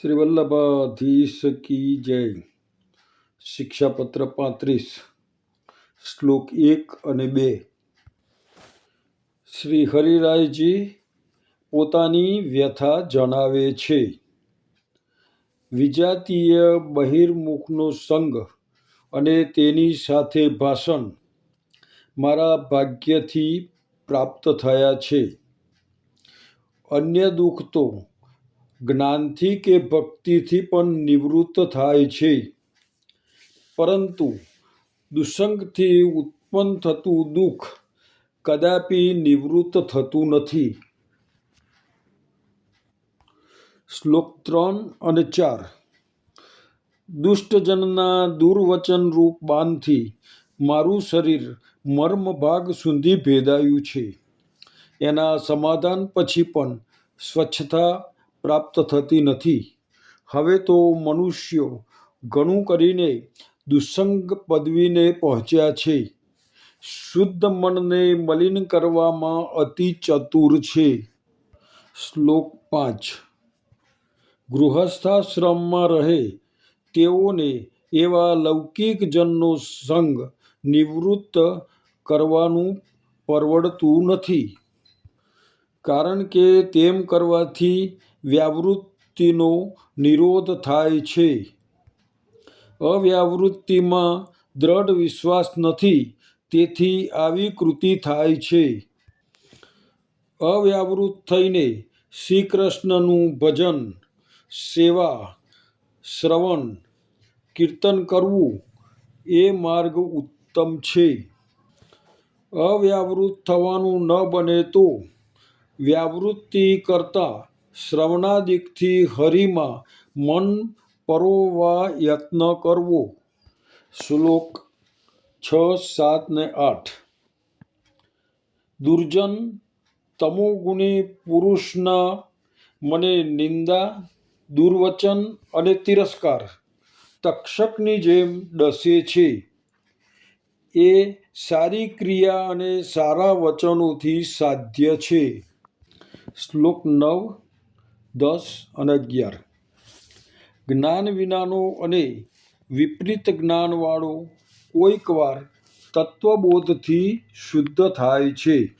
શ્રી વલ્લભાધીશ કી જય. શિક્ષાપત્ર પાંત્રીસ, શ્લોક એક અને બે. શ્રી હરિરાયજી પોતાની વ્યથા જણાવે છે. વિજાતીય બહિર્મુખનો સંગ અને તેની સાથે ભાષણ મારા ભાગ્યથી પ્રાપ્ત થયા છે. અન્ય દુઃખ તો જ્ઞાનથી કે ભક્તિથી પણ નિવૃત્ત થાય છે. પરંતુ દુસંગથી ઉત્પન્ન થતું દુઃખ કદાપી નિવૃત્ત થતું નથી. શ્લોક ત્રણ અને ચાર. દુષ્ટજનના દુર્વચનરૂપ બાંધથી મારું શરીર મર્મભાગ સુધી ભેદાયું છે. એના સમાધાન પછી પણ સ્વચ્છતા પ્રાપ્ત થતી નથી. હવે તો મનુષ્યો ઘણું કરીને દુસંગ પદવીને પહોંચ્યા છે. શુદ્ધ મનને મલિન કરવામાં અતિ ચતુર છે. શ્લોક પાંચ. ગૃહસ્થાશ્રમમાં રહે તેઓને એવા લૌકિક જનનો સંગ નિવૃત્ત કરવાનું પરવડતું નથી. કારણ કે તેમ કરવાથી વ્યાવૃત્તિનો નિરોધ થાય છે. અવ્યાવૃત્તિમાં દ્રઢ વિશ્વાસ નથી, તેથી આવી કૃતિ થાય છે. અવ્યાવૃત થઈને શ્રી કૃષ્ણનું ભજન, સેવા, શ્રવણ, કીર્તન કરવું એ માર્ગ ઉત્તમ છે. અવ્યાવૃત થવાનું ન બને તો વ્યાવૃત્તિ કરતા શ્રવણાદિકથી હરિમાં મન પરોવવા યત્ન કરવો. શ્લોક છ, સાત ને આઠ. દુર્જન તમોગુણી પુરુષના મને નિંદા, દુર્વચન અને તિરસ્કાર તક્ષકની જેમ ડસે છે. એ સારી ક્રિયા અને સારા વચનોથી સાધ્ય છે. શ્લોક નવ દસ અને અગિયાર. જ્ઞાન વિનાનો અને વિપરીત જ્ઞાનવાળો કોઈકવાર તત્વબોધથી શુદ્ધ થાય છે.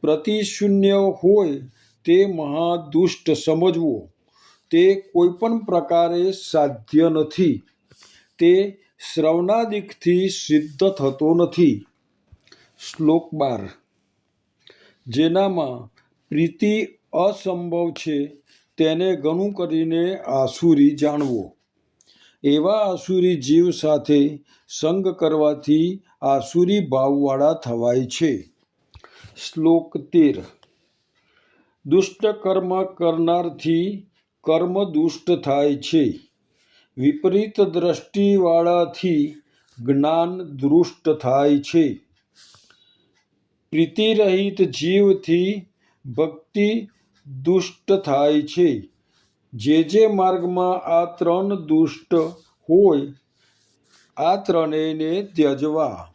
પ્રતિશૂન્ય હોય તે મહાદુષ્ટ સમજવો. તે કોઈપણ પ્રકારે સાધ્ય નથી. તે શ્રવણાદિકથી સિદ્ધ થતો નથી. શ્લોક બાર. જેનામાં પ્રીતિ અસંભવ છે. તેને ઘણું કરીને આસુરી જાણવો. એવા આસુરી જીવ સાથે સંગ કરવાથી આસુરી ભાવવાળા થવાય છે. શ્લોક તેર. દુષ્ટ કર્મ કરનારથી કર્મ દુષ્ટ થાય છે. વિપરીત દ્રષ્ટિવાળાથી જ્ઞાન દૃષ્ટ થાય છે. પ્રીતિરહિત જીવથી ભક્તિ દુષ્ટ થાય છે. જે જે માર્ગમાં આ ત્રણ દુષ્ટ હોય આ ત્રણેયને ત્યજવા.